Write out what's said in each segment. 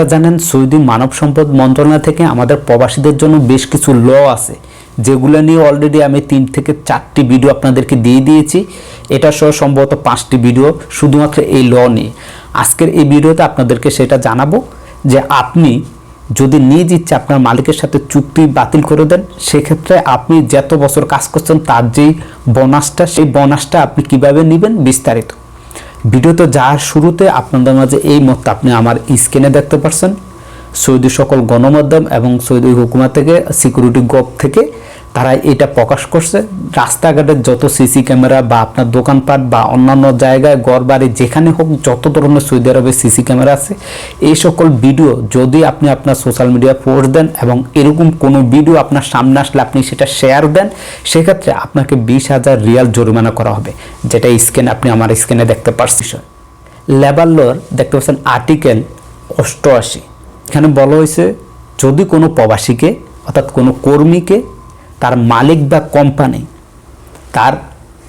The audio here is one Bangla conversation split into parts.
আপনারা জানেন সৌদি মানব সম্পদ মন্ত্রণালয় থেকে আমাদের প্রবাসীদের জন্য বেশ কিছু ল আছে, যেগুলো নিয়ে অলরেডি আমি তিন থেকে চারটি ভিডিও আপনাদেরকে দিয়ে দিয়েছি। এটা সহ সম্ভবত পাঁচটি ভিডিও শুধুমাত্র এই ল নিয়ে। আজকের এই ভিডিওতে আপনাদেরকে সেটা জানাব যে আপনি যদি নিজ ইচ্ছে আপনার মালিকের সাথে চুক্তি বাতিল করে দেন, সেক্ষেত্রে আপনি যত বছর কাজ করছেন তার যেই বোনাসটা সেই বোনাসটা আপনি কীভাবে নেবেন বিস্তারিত। ভিডিওতে যাওয়ার শুরুতে আপনাদের মাঝে এই মত আপনি আমার স্ক্রিনে দেখতে পাচ্ছেন সৌদি সকল গণমাধ্যম এবং সৌদি হুকুমা থেকে সিকিউরিটি গপ থেকে তারা এটা প্রকাশ করছে। রাস্তাঘাটের যত সিসি ক্যামেরা বা আপনার দোকানপাট বা অন্যান্য জায়গায় ঘর বাড়ি যেখানে হোক, যত ধরনের সৌদি আরবে সিসি ক্যামেরা আছে, এই সকল ভিডিও যদি আপনি আপনার সোশ্যাল মিডিয়া পোস্ট দেন এবং এরকম কোনো ভিডিও আপনার সামনে আসলে আপনি সেটা শেয়ার দেন, সেক্ষেত্রে আপনাকে বিশ হাজার রিয়াল জরিমানা করা হবে, যেটা স্ক্যানে আপনি আমার স্ক্যানে দেখতে পাচ্ছেন লেবার লোর, দেখতে পাচ্ছেন আর্টিকেল অষ্টআশি। এখানে বলা হয়েছে, যদি কোনো প্রবাসীকে অর্থাৎ কোনো কর্মীকে তার মালিক বা কোম্পানি তার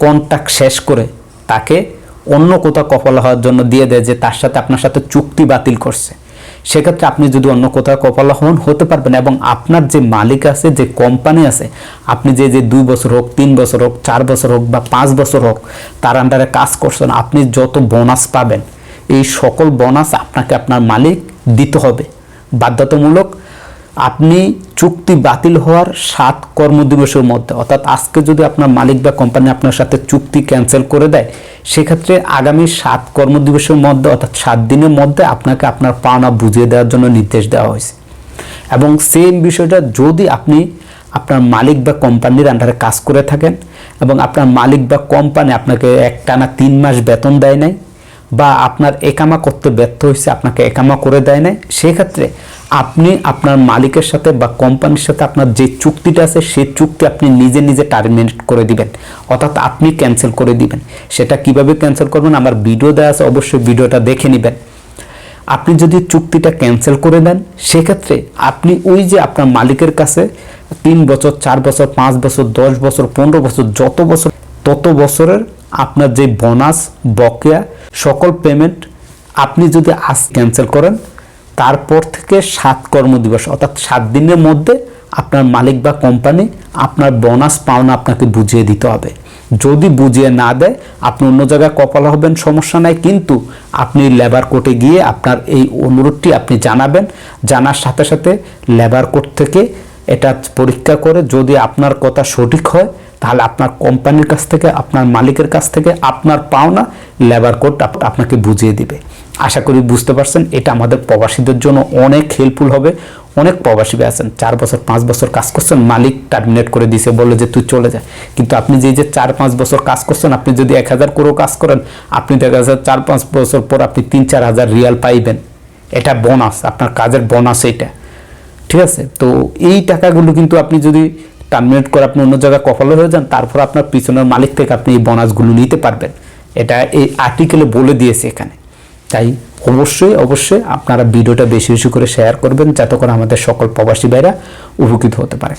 কন্ট্রাক্ট শেষ করে তাকে অন্য কোথাও কপাল হওয়ার জন্য দিয়ে দেয় যে তার সাথে আপনার সাথে চুক্তি বাতিল করছে। সেক্ষেত্রে আপনি যদি অন্য কোথাও কপাল হন, হতে পারবেন এবং আপনার যে মালিক আছে, যে কোম্পানি আছে, আপনি যে যে দুই বছর হোক, তিন বছর হোক, চার বছর হোক বা পাঁচ বছর হোক, তার আন্ডারে কাজ করছেন, আপনি যত বোনাস পাবেন, এই সকল বোনাস আপনাকে আপনার মালিক দিতে হবে। বাধ্যতামূলক আপনি চুক্তি বাতিল হওয়ার সাত কর্মদিবসের মধ্যে, অর্থাৎ আজকে যদি আপনার মালিক বা কোম্পানি আপনার সাথে চুক্তি ক্যান্সেল করে দেয়, সেক্ষেত্রে আগামী সাত কর্মদিবসের মধ্যে, অর্থাৎ সাত দিনের মধ্যে আপনাকে আপনার পাওনা বুঝিয়ে দেওয়ার জন্য নির্দেশ দেওয়া হয়েছে। এবং সেম বিষয়টা যদি আপনি আপনার মালিক বা কোম্পানির আন্ডারে কাজ করে থাকেন এবং আপনার মালিক বা কোম্পানি আপনাকে একটানা তিন মাস বেতন দেয় নাই বা আপনার একামা করতে ব্যর্থ হয়েছে আপনাকে একামা করে দেয় নাই সেক্ষেত্রে আপনি আপনার মালিকের সাথে বা কোম্পানির সাথে আপনার যে চুক্তিটা আছে, সেই চুক্তি আপনি নিজে নিজে টার্মিনেট করে দিবেন। অর্থাৎ আপনি ক্যান্সেল করে দিবেন। সেটা কীভাবে ক্যান্সেল করবেন? আমার ভিডিও দেওয়া আছে, অবশ্যই ভিডিওটা দেখে নেবেন। আপনি যদি চুক্তিটা ক্যান্সেল করে দেন সেক্ষেত্রে আপনি ওই যে আপনার মালিকের কাছে তিন বছর, চার বছর, পাঁচ বছর, দশ বছর, পনেরো বছর, যত বছর তত বছরের আপনার যে বোনাস বকেয়া, সকল পেমেন্ট আপনি যদি আজ ক্যান্সেল করেন, তারপর থেকে সাত কর্মদিবস, অর্থাৎ সাত দিনের মধ্যে আপনার মালিক বা কোম্পানি আপনার বোনাস পাওনা আপনাকে বুঝিয়ে দিতে হবে। যদি বুঝিয়ে না দেয়, আপনি অন্য জায়গায় কপাল হবেন, সমস্যা নাই, কিন্তু আপনি লেবার কোর্টে গিয়ে আপনার এই অনুরোধটি আপনি জানাবেন। জানার সাথে সাথে লেবার কোর্ট থেকে এটা পরীক্ষা করে যদি আপনার কথা সঠিক হয় তাহলে আপনার কোম্পানির কাছ থেকে, আপনার মালিকের কাছ থেকে, আপনার পাওনা লেবার কোড আপনাকে বুঝিয়ে দিবে। আশা করি বুঝতে পারছেন, এটা আমাদের প্রবাসীদের জন্য অনেক হেল্পফুল হবে। অনেক প্রবাসী আছেন, চার বছর, পাঁচ বছর কাজ করছেন, মালিক টার্মিনেট করে দিছে বলে যে তুই চলে যা। কিন্তু আপনি যে যে চার, পাঁচ বছর কাজ করছেন, আপনি যদি এক হাজার করেও কাজ করেন, আপনি দেখা যাচ্ছে চার, পাঁচ বছর পর আপনি তিন, চার হাজার রিয়াল পাইবেন। এটা বোনাস আপনার কাজের বোনাস এটা ঠিক আছে? তো এই টাকাগুলো কিন্তু আপনি যদি টার্মিনেট করে আপনি অন্য জায়গায় কফলে হয়ে যান, তারপর আপনার পিছনের মালিক থেকে আপনি এই বোনাসগুলো নিতে পারবেন। এটা এই আর্টিকেলে বলে দিয়েছে এখানে। তাই অবশ্যই অবশ্যই আপনারা ভিডিওটা বেশি বেশি করে শেয়ার করবেন, যাতে করে আমাদের সকল প্রবাসী ভাইরা উপকৃত হতে পারে।